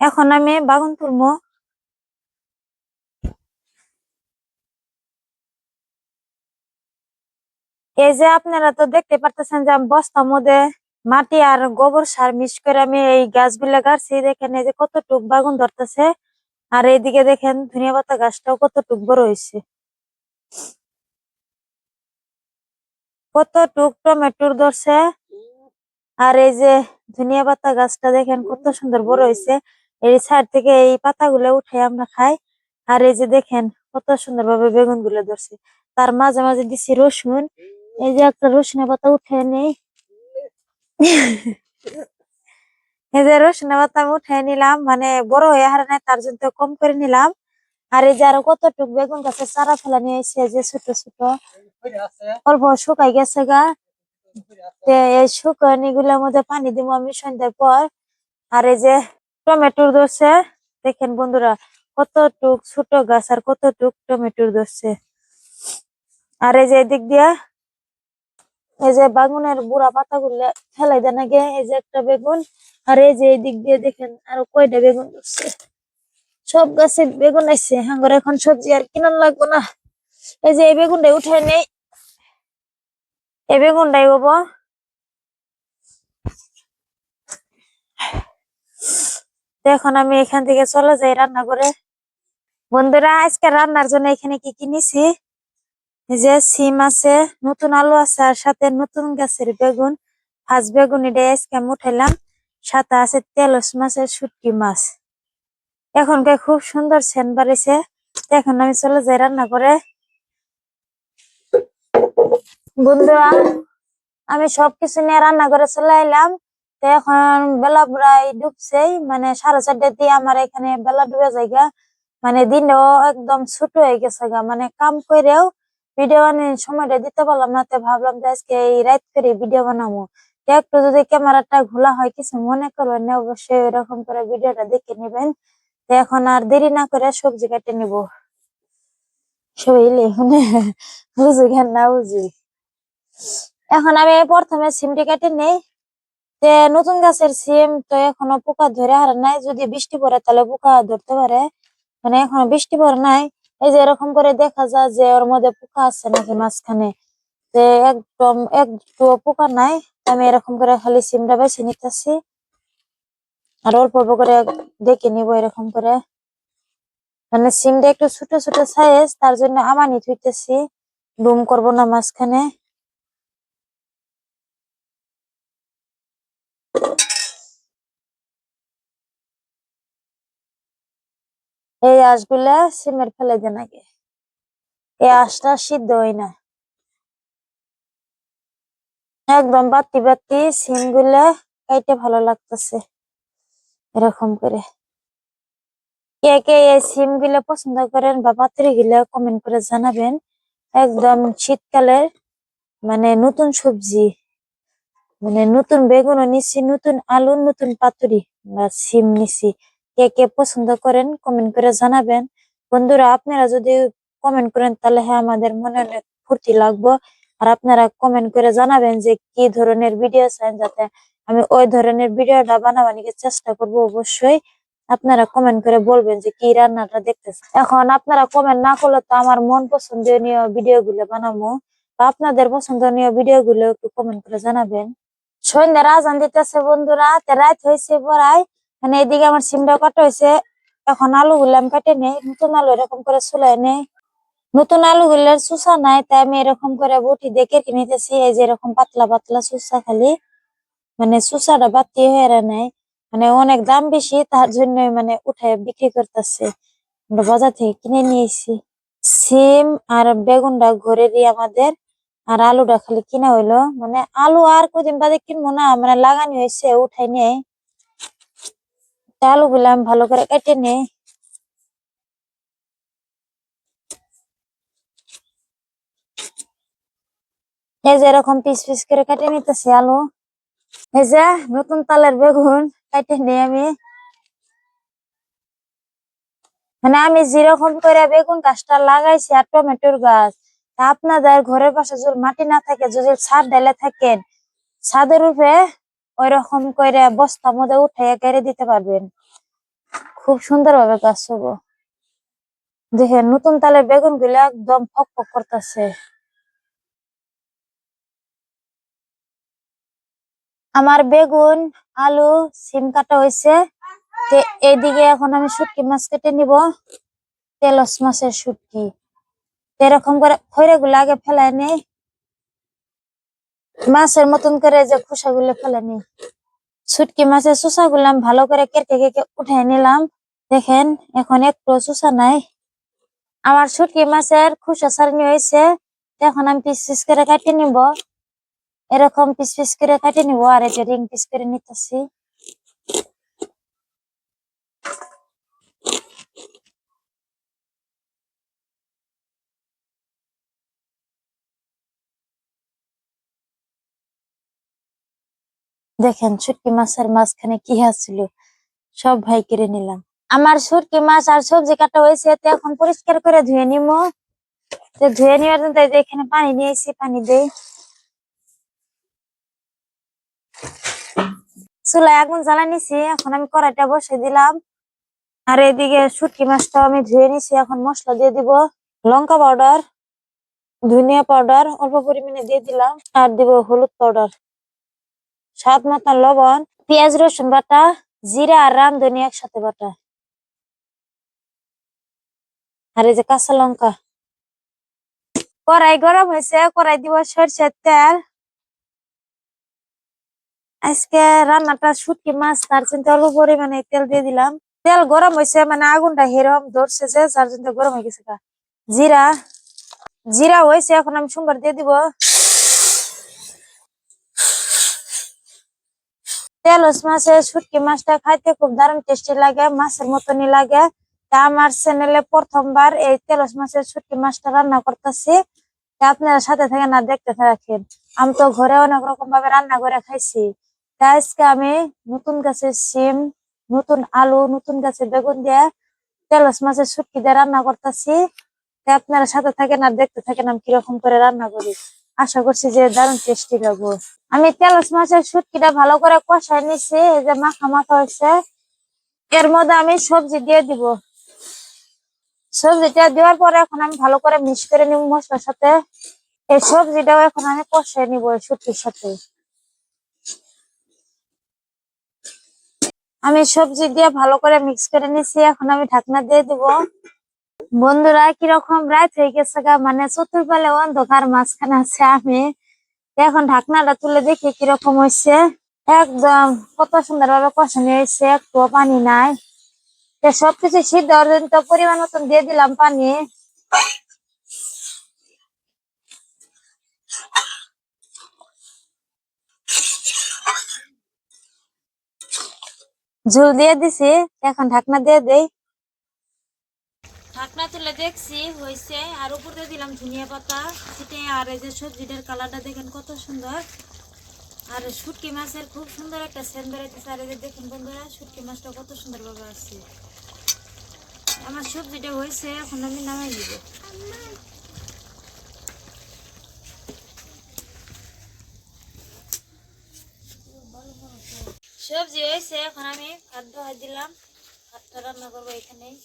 এখন আমি বাগুন তুলবো। এই যে আপনারা তো দেখতে পারতেছেন যে আমি বস্তার মধ্যে মাটি আর গোবর সার মিক্স করে আমি এই গাছগুলা গাড়ছি। দেখেন এই যে কতটুক বাগুন ধরতেছে। আর এইদিকে দেখেন ধনিয়া পাতা গাছটাও কত কতটুক বড় হয়েছে। কতটুক টমেটোর ধরছে। আর এই যে ধনিয়া পাতা গাছটা দেখেন কত সুন্দর বড় হয়েছে। এই সাইড থেকে এই পাতাগুলো উঠে আমরা খাই। আর এই যে দেখেন, কত সুন্দর ভাবে বেগুনগুলো ধরছে। তার মাঝে মাঝে দিছি রসুন। এই যে একটা রসুনের পাতা উঠে নেই। এই যে রসুনের পাতা আমি উঠে নিলাম। মানে বড় হয়ে হারে নাই, তার জন্য কম করে নিলাম। আর এই যে আরও কতটুক বেগুন গাছের চারা ফেলা নিয়ে এসে যে ছোট ছোট। অল্প শুকাই গেছে গা। এই শুকানি গুলোর মধ্যে পানি দিব আমি সন্ধ্যার পর। আর এই যে টমেটোর ধরছে। দেখেন বন্ধুরা, কতটুক ছোট গাছ আর কতটুক টমেটোর ধরছে। আর এই যে এদিক দিয়া, এই যে বাগুনের বুড়া পাতাগুলো ফেলাই দেন আগে, এই যে একটা বেগুন। আর এই যে এদিক দিয়ে দেখেন আরও কয়টা বেগুন ধরছে। সব গাছে বেগুন আছে হাঙ্গর এখন সবজি আর কিনার লাগবো না। এই যে এই বেগুনটাই উঠে নেই। এই বেগুনটাই বাবা তো এখন আমি এখান থেকে চলে যাই রান্না করে বন্ধুরা, আজকে রান্নার জন্য এখানে কি কিনেছি যে সিম আছে, নতুন আলু আছে, আর সাথে নতুন গাছের বেগুন ভাজ বেগুন এটা আজকে আমি উঠাইলাম সাথে আছে তেলস মাছের শুটকি মাছ। এখনকার খুব সুন্দর সেন বাড়িছে। এখন আমি চলে যাই রান্না করে বন্ধুরা, আমি সবকিছু নিয়ে রান্না করে চলে এলাম এখন বেলা প্রায় ডুবছেই মানে সাড়ে চারটে দিয়ে আমার এখানে বেলা ডুবে জায়গা মানে দিনও একদম ছোট হয়ে গেছে গা। মানে কাম করেও ভিডিও বানিয়ে সময়টা দিতে পারলাম না, তো ভাবলাম যে আজকে এই রাত করে ভিডিও বানাবো। একটু যদি ক্যামেরাটা ঘোলা হয়, কিছু মনে করবেন না, অবশ্যই এরকম করে ভিডিওটা দেখে নেবেন। এখন আর দেরি না করে সবজি কেটে নিব। মানে বুঝি না বুঝি এখন আমি প্রথমে সিমটি কেটে নেই। যে নতুন গাছের সিম তো এখনও পোকা ধরে আর নাই, যদি বৃষ্টি পড়ে তাহলে পোকা ধরতে পারে। মানে এখনও বৃষ্টি পড়ে নাই। এই যে এরকম করে দেখা যায় যে ওর মধ্যে পোকা আছে নাকি মাঝখানে। যে একদম একটু পোকা নাই, আমি এরকম করে খালি সিমটা বেছে নিতেছি। আর অল্প অল্প করে দেখে নিব এরকম করে। মানে সিমটা একটু ছোট ছোট সাইজ তার জন্য আমানি থুইতেছি ডুম করব না মাঝখানে। এই আঁশগুলা সিমের ফেলে দেন আগে। এই আঁশটা সিদ্ধ হয় না। একদম বাতি বাতি সিমগুলা খাইতে ভালো লাগতেছে এরকম করে। কে কে এই সিমগুলা পছন্দ করেন বা পাত্রি গুলা কমেন্ট করে জানাবেন। একদম শীতকালের মানে নতুন সবজি মানে নতুন বেগুন নিছি, নতুন আলু নতুন পাতুরি বা সিম নিছি। কে কে পছন্দ করেন কমেন্ট করে জানাবেন। বন্ধুরা, আপনারা যদি কমেন্ট করেন তাহলে হ্যাঁ আমাদের মনে অনেক ফুর্তি লাগবো। আর আপনারা কমেন্ট করে জানাবেন যে কি ধরনের ভিডিও চান যাতে আমি ওই ধরনের ভিডিওটা বানাবানিকে চেষ্টা করব অবশ্যই। আপনারা কমেন্ট করে বলবেন যে কি রান্নাটা দেখতেছেন। এখন আপনারা কমেন্ট না করলে তো আমার মন পছন্দনীয় ভিডিও গুলো বানাবো। আপনাদের পছন্দনীয় ভিডিও গুলো একটু কমেন্ট করে জানাবেন। সন্ধ্যা আজান দিতেছে বন্ধুরা রাত হয়েছে পড়াই মানে এদিকে আমার সিমটা কাটা হয়েছে। এখন আলু গুলো আমি কেটে নেই, নতুন আলু এরকম করে চুলাই নেই। নতুন আলু গুলোর চুষা নাই, তাই আমি এরকম করে বটি দেখে কিনে নিতেছি, এই যে এরকম পাতলা পাতলা চুষা খালি। মানে চুষাটা বাতি হয়ে নাই। মানে অনেক দাম বেশি, তার জন্য মানে উঠে বিক্রি করতেছে। বাজার থেকে কিনে নিয়েছি। সিম আর বেগুনটা ঘরেরই আমাদের। আর আলুটা খালি কিনা হইল। মানে আলু আর কদিন বাদে কিনবো না মানে লাগানি হয়েছে, উঠাই নেই। আলু গুলো আমি ভালো করে কেটে নেই। এই যে এরকম পিস পিস করে কেটে নিতেছি আলু। এই যে নতুন তালের বেগুন কেটে নিই আমি। মানে আমি যেরকম করে বেগুন গাছটা লাগাইছি আর টমেটোর গাছ। তা আপনাদের ঘরের পাশে যদি মাটি না থাকে, যদি ছাদ ঢেলে থাকেন, ছাদের উপরে ওই রকম করে বস্তার মধ্যে উঠে গেড়ে দিতে পারবেন। খুব সুন্দর ভাবে গাছ হব দেখেন, নতুন তালের বেগুনগুলো একদম ফক ফক করতেছে। আমার বেগুন, আলু, সিম কাটা হয়েছে এইদিকে এখন আমি শুটকি মাছ কেটে নিব। তেলস মাছের শুটকি। এরকম করে খৈরে গুলো আগে ফেলাই নেই। মাছের মতন করে যে খোসা গুলো ফেলে নিই। শুটকি মাছের চুষা গুলো আমি ভালো করে কেটে কেটে উঠে নিলাম। দেখেন, এখন একটু চুষা নাই। আমার শুটকি মাছের খোসা সারনি হয়েছে। এখন আমি পিস পিস করে কাটিয়ে নিব। এরকম পিস পিস করে কাটিয়ে নিব আর এটা রিং পিস করে নিতেছি। দেখেন শুটকি মাছের মাঝখানে কি আছিল সব ভাই কেড়ে নিলাম। আমার শুটকি মাছ আর সবজি কাটা হয়েছে, তো এখন পরিষ্কার করে ধুয়ে নিব ধুয়ে নেওয়ার জন্য এখানে পানি নিয়েছি পানি দেই। চুলায় আগুন জ্বালা নিছি, এখন আমি কড়াইটা বসে দিলাম। আর এদিকে শুটকি মাছটা আমি ধুয়ে নিছি, এখন মশলা দিয়ে দিব। লঙ্কা পাউডার, ধনিয়া পাউডার, অল্প পরিমাণে দিয়ে দিলাম। আর দিব হলুদ পাউডার। স্বাদ মতন লবণ, পেঁয়াজ, রসুন বাটা, জিরা আর রামধনি একসাথে বাটা। আর এই যে কাঁচা লঙ্কা। কড়াই গরম হয়েছে, কড়াই দিব সরষের তেল। আজকে রান্নাটা শুটকি মাছ, তার জন্য অল্প পরিমাণে তেল দিয়ে দিলাম। তেল গরম হয়েছে মানে আগুনটা হেরম ধরছে যে, যার জন্য গরম হয়ে গেছে। জিরা। জিরা হয়েছে, এখন আমি সোমবার দিয়ে দিব। তেলস মাছের শুটকি মাছটা খাইতে খুব দারুণ টেস্টি লাগে, মাছের মতনই লাগে। তা আমার চ্যানেলে প্রথমবার এই তেলস মাছের শুটকি মাছটা রান্না করতেছি। তা আপনারা সাথে থেকে না দেখতে থাকেন। আমি তো ঘরে অনেক রকম ভাবে রান্না করে খাইছি। তা আজকে আমি নতুন গাছের সিম নতুন আলু, নতুন গাছের বেগুন দিয়ে তেলস মাছের শুটকি দিয়ে রান্না করতেছি। তা আপনারা সাথে থাকেন আর দেখতে থাকেন আমি কীরকম করে রান্না করি। আশা করছি যে দারুণ টেস্টি লাগবে আমি তেলস মাছের শুটকিটা ভালো করে কষাই নিছি, এই যে মাখা মাখা হয়েছে। এর মধ্যে আমি সবজি দিয়ে দিব। সবজিটা দেওয়ার পরে এখন আমি ভালো করে মিক্স করে নিব মশলার সাথে। এই সবজিটাও এখন আমি কষাই নিব শুটকির সাথে। আমি সবজি দিয়ে ভালো করে মিক্স করে নিছি, এখন আমি ঢাকনা দিয়ে দিব। বন্ধুরা, কীরকম রাত হয়ে গেছে গা? মানে চতুর্পালে অন্ধকার মাঝখানে আছে আমি। এখন ঢাকনাটা তুলে দেখি কীরকম হয়েছে একদম কত সুন্দর ভাবে কষানি হয়েছে একটু পানি নাই। সবকিছু সিদ্ধ তো পরিমাণ মতন দিয়ে দিলাম পানি। ঝুল দিয়ে দিছি, এখন ঢাকনা দিয়ে দেই। ঢাকনা তুলে দেখছি হয়েছে আর উপর দিয়ে দিলাম ধনিয়া পাতা, ছিটে। আর এই যে সবজিটার কালারটা দেখেন কত সুন্দর। আর শুটকি মাছের খুব সুন্দর একটা সেন্ট বেরোতেছে আর এই যে দেখুন বন্ধুরা, শুটকি মাছটা কত সুন্দর ভাবে আছে আমার সবজিটা হয়েছে এখন আমি নামাই দিব। সবজি হয়েছে এখন আমি খাদ্য হাই দিলাম। ভাতটা রান্না করব এখানেই।